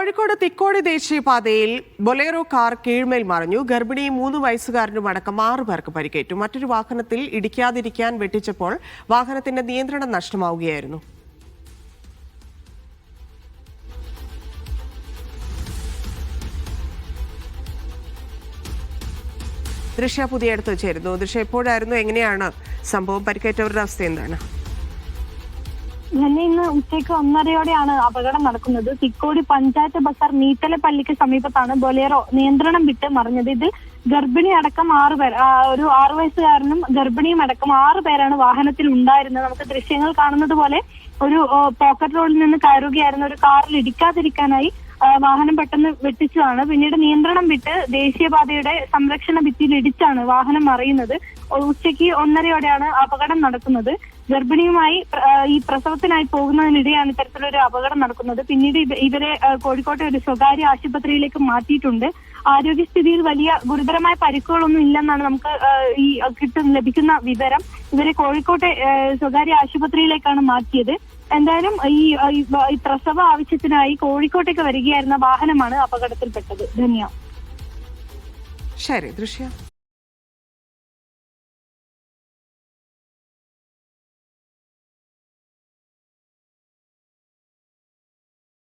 കോഴിക്കോട് തിക്കോടി ദേശീയപാതയിൽ Bolero car കീഴ്മേൽ മറിഞ്ഞു. ഗർഭിണിയും മൂന്ന് വയസ്സുകാരനും അടക്കം ആറു പേർക്ക് പരിക്കേറ്റു. മറ്റൊരു വാഹനത്തിൽ ഇടിക്കാതിരിക്കാൻ വെട്ടിച്ചപ്പോൾ വാഹനത്തിന്റെ നിയന്ത്രണം നഷ്ടമാവുകയായിരുന്നു. ദൃശ്യ പുതിയ അടുത്ത് ചേരുന്നു ദൃശ്യ എപ്പോഴായിരുന്നു എങ്ങനെയാണ് സംഭവം? പരിക്കേറ്റവരുടെ അവസ്ഥ എന്താണ്? തന്നെ ഇന്ന് ഉച്ചയ്ക്ക് ഒന്നരയോടെയാണ് അപകടം നടക്കുന്നത്. തിക്കോടി പഞ്ചായത്ത് ബസാർ നീത്തല പള്ളിക്ക് സമീപത്താണ് ബൊലേറോ നിയന്ത്രണം വിട്ട് മറിഞ്ഞത്. ഇതിൽ ഗർഭിണി അടക്കം ആറു പേർ ഒരു ആറു വയസ്സുകാരനും ഗർഭിണിയും അടക്കം ആറു പേരാണ് വാഹനത്തിൽ ഉണ്ടായിരുന്നത്. നമുക്ക് ദൃശ്യങ്ങൾ കാണുന്നത് പോലെ ഒരു പോക്കറ്റ് റോഡിൽ നിന്ന് കയറുകയായിരുന്നു ഒരു കാറിൽ ഇടിക്കാതിരിക്കാനായി വാഹനം പെട്ടെന്ന് വെട്ടിച്ചതാണ്. പിന്നീട് നിയന്ത്രണം വിട്ട് ദേശീയപാതയുടെ സംരക്ഷണ ഭിത്തിയിൽ ഇടിച്ചാണ് വാഹനം മറിയുന്നത്. ഉച്ചയ്ക്ക് ഒന്നരയോടെയാണ് അപകടം നടക്കുന്നത്. ഗർഭിണിയുമായി ഈ പ്രസവത്തിനായി പോകുന്നതിനിടെയാണ് ഇത്തരത്തിലൊരു അപകടം നടക്കുന്നത്. പിന്നീട് ഇവരെ കോഴിക്കോട്ടെ ഒരു സ്വകാര്യ ആശുപത്രിയിലേക്ക് മാറ്റിയിട്ടുണ്ട്. ആരോഗ്യസ്ഥിതിയിൽ വലിയ ഗുരുതരമായ പരിക്കുകളൊന്നും ഇല്ലെന്നാണ് നമുക്ക് ഈ കിട്ടുന്ന ലഭിക്കുന്ന വിവരം. ഇവരെ കോഴിക്കോട്ടെ സ്വകാര്യ ആശുപത്രിയിലേക്കാണ് മാറ്റിയത്. എന്തായാലും ഈ പ്രസവ ആവശ്യത്തിനായി കോഴിക്കോട്ടേക്ക് വരികയായിരുന്ന വാഹനമാണ് അപകടത്തിൽപ്പെട്ടത്. ധന്യ. ശരി ദൃശ്യ.